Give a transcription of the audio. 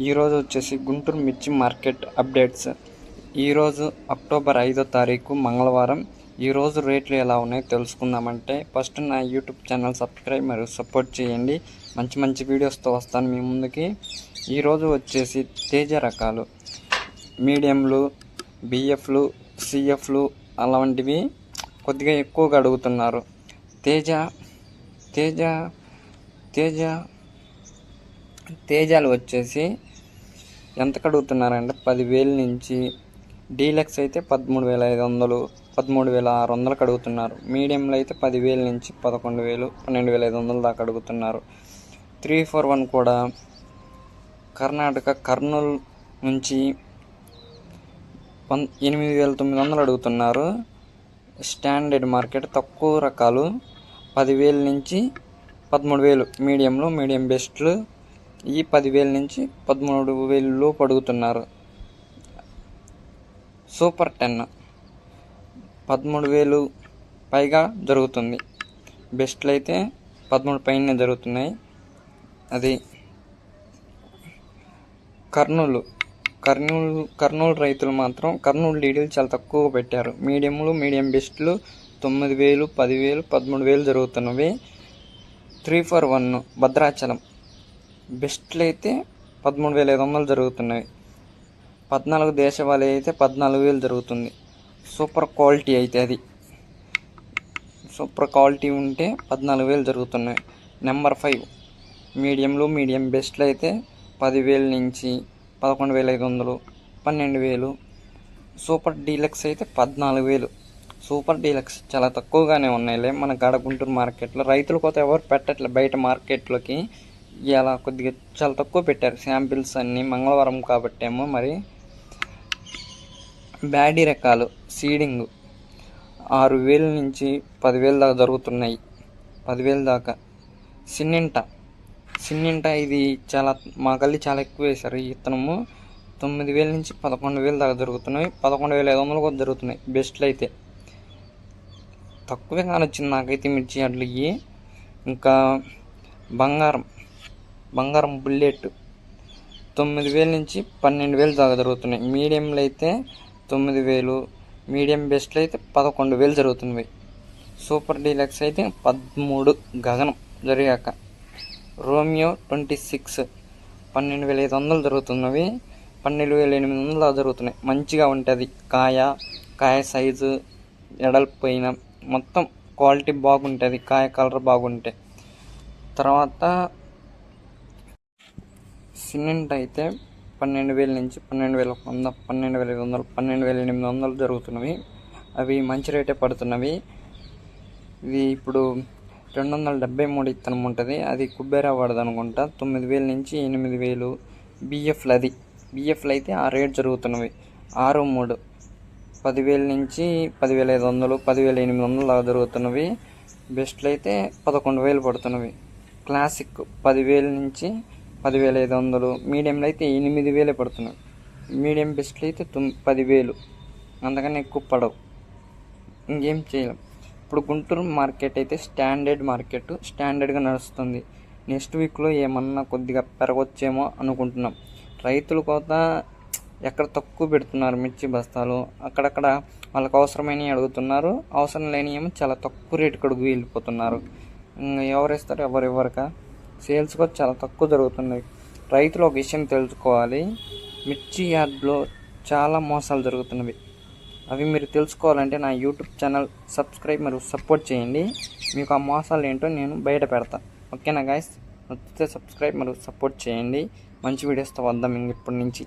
ఈరోజు వచ్చేసి గుంటూరు మిర్చి మార్కెట్ అప్డేట్స్. ఈరోజు అక్టోబర్ ఐదో తారీఖు మంగళవారం. ఈరోజు రేట్లు ఎలా ఉన్నాయో తెలుసుకుందామంటే ఫస్ట్ నా యూట్యూబ్ ఛానల్ సబ్స్క్రైబ్ మరియు సపోర్ట్ చేయండి. మంచి మంచి వీడియోస్తో వస్తాను మీ ముందుకి. ఈరోజు వచ్చేసి తేజ రకాలు. మీడియంలు బిఎఫ్లు సిఎఫ్లు అలాంటివి కొద్దిగా ఎక్కువగా అడుగుతున్నారు. తేజ తేజ తేజ తేజాలు వచ్చేసి ఎంత కడుగుతున్నారంటే పదివేల నుంచి డీలక్స్ అయితే పదమూడు వేల ఐదు వందలు పదమూడు వేల ఆరు వందలు కడుగుతున్నారు మీడియంలో అయితే పదివేల నుంచి పదకొండు వేలు పన్నెండు వేల ఐదు వందల దాకా అడుగుతున్నారు. త్రీ ఫోర్ వన్ కూడా కర్ణాటక కర్నూలు నుంచి వన్ ఎనిమిది వేల తొమ్మిది వందలు అడుగుతున్నారు. స్టాండర్డ్ మార్కెట్ తక్కువ రకాలు పదివేల నుంచి పదమూడు వేలు. మీడియంలో మీడియం బెస్ట్లు ఈ పదివేల నుంచి పదమూడు వేలు పడుగుతున్నారు అడుగుతున్నారు. Super ten. పదమూడు వేలు పైగా జరుగుతుంది. బెస్ట్లు అయితే పదమూడు పైన జరుగుతున్నాయి. అది కర్నూలు. కర్నూలు కర్నూలు రైతులు మాత్రం కర్నూలు డీడీలు చాలా తక్కువ పెట్టారు. మీడియంలు మీడియం బెస్ట్లు తొమ్మిది వేలు పదివేలు పదమూడు వేలు జరుగుతున్నవి. Three four one Bhadrachalam. బెస్ట్లు అయితే పదమూడు వేల ఐదు వందలు జరుగుతున్నాయి. పద్నాలుగు దేశవాళీ అయితే పద్నాలుగు వేలు జరుగుతుంది. సూపర్ క్వాలిటీ అయితే అది. సూపర్ క్వాలిటీ ఉంటే పద్నాలుగు వేలు జరుగుతున్నాయి. నెంబర్ ఫైవ్ మీడియంలో మీడియం బెస్ట్లు అయితే పదివేల నుంచి పదకొండు వేల ఐదు వందలు పన్నెండు వేలు. సూపర్ డీలక్స్ అయితే పద్నాలుగు వేలు. సూపర్ డీలక్స్ చాలా తక్కువగానే ఉన్నాయిలే మన గడ గుంటూరు మార్కెట్లో. రైతుల కోత ఎవరు పెట్టట్లే బయట మార్కెట్లోకి. ఇలా కొద్దిగా చాలా తక్కువ పెట్టారు. శాంపిల్స్ అన్నీ మంగళవారం కాబట్టేమో మరి. బ్యాడీ రకాలు సీడింగ్ ఆరు వేల నుంచి పదివేల దాకా జరుగుతున్నాయి. పదివేల దాకా. సిన్నింట. సిన్నింట ఇది చాలా మా గల్లి చాలా ఎక్కువ వేశారు ఈ ఇత్తనము తొమ్మిది వేల నుంచి పదకొండు వేలు దాకా జరుగుతున్నాయి. పదకొండు వేల ఐదు వందలు కూడా జరుగుతున్నాయి. బెస్ట్లు అయితే. తక్కువే కానొచ్చింది నాకైతే మిర్చి అడ్లకి ఇంకా బంగారం. బంగారం బుల్లెట్. తొమ్మిది వేల నుంచి పన్నెండు వేలు దాకా జరుగుతున్నాయి. మీడియంలో అయితే తొమ్మిది వేలు మీడియం బెస్ట్లు అయితే పదకొండు వేలు జరుగుతున్నాయి. సూపర్ డీలక్స్ అయితే పదమూడు గగనం జరిగాక. రోమియో ట్వంటీ సిక్స్ పన్నెండు వేల ఐదు వందలు జరుగుతున్నవి. పన్నెండు వేల ఎనిమిది వందలు జరుగుతున్నాయి. మంచిగా ఉంటుంది. కాయ కాయ సైజు ఎడల్పోయిన మొత్తం క్వాలిటీ బాగుంటుంది. కాయ కలర్ బాగుంటే. తర్వాత సిమెంట్ అయితే పన్నెండు వేల నుంచి పన్నెండు వేల వంద పన్నెండు వేల ఐదు వందలు పన్నెండు వేల ఎనిమిది వందలు జరుగుతున్నవి. అవి మంచి రేటే పడుతున్నవి. ఇది ఇప్పుడు రెండు వందల డెబ్బై మూడు ఇత్తనం ఉంటుంది. అది కుబ్బేరా వాడదు అనుకుంటా. తొమ్మిది వేల నుంచి ఎనిమిది వేలు. బిఎఫ్లు అది బిఎఫ్లు అయితే ఆ రేట్ జరుగుతున్నవి. ఆరు మూడు. పదివేల నుంచి పదివేల ఐదు వందలు పదివేల ఎనిమిది వందలు అలా జరుగుతున్నవి. బెస్ట్లు అయితే పదకొండు వేలు పడుతున్నవి. క్లాసిక్ పదివేల నుంచి పదివేల ఐదు వందలు మీడియంలో అయితే ఎనిమిది వేలే పడుతున్నాయి. మీడియం బెస్ట్లు అయితే తొమ్ పదివేలు. అంతకన్నా ఎక్కువ పడవు. ఇంకేం చేయలేం? ఇప్పుడు గుంటూరు మార్కెట్ అయితే స్టాండర్డ్ మార్కెట్ స్టాండర్డ్గా నడుస్తుంది. నెక్స్ట్ వీక్లో ఏమన్నా కొద్దిగా పెరగొచ్చేమో అనుకుంటున్నాం. రైతుల కోత ఎక్కడ తక్కువ పెడుతున్నారు మిర్చి బస్తాలు. అక్కడక్కడ వాళ్ళకి అవసరమైనవి అడుగుతున్నారు. అవసరం లేని ఏమో చాలా తక్కువ రేటు అడుగు వెళ్ళిపోతున్నారు. ఇంకా ఎవరు ఇస్తారు? ఎవరు ఇవ్వరక? సేల్స్ కూడా చాలా తక్కువ జరుగుతున్నాయి. రైతులు ఒక విషయం తెలుసుకోవాలి. మిర్చి యార్డ్లో చాలా మోసాలు జరుగుతున్నవి. అవి మీరు తెలుసుకోవాలంటే నా యూట్యూబ్ ఛానల్ సబ్స్క్రైబ్ మరియు సపోర్ట్ చేయండి. మీకు ఆ మోసాలు ఏంటో నేను బయట పెడతా. ఓకేనా గాయస్? నచ్చితే సబ్స్క్రైబ్ మరియు సపోర్ట్ చేయండి. మంచి వీడియోస్తో వద్దాం ఇంక ఇప్పటి నుంచి.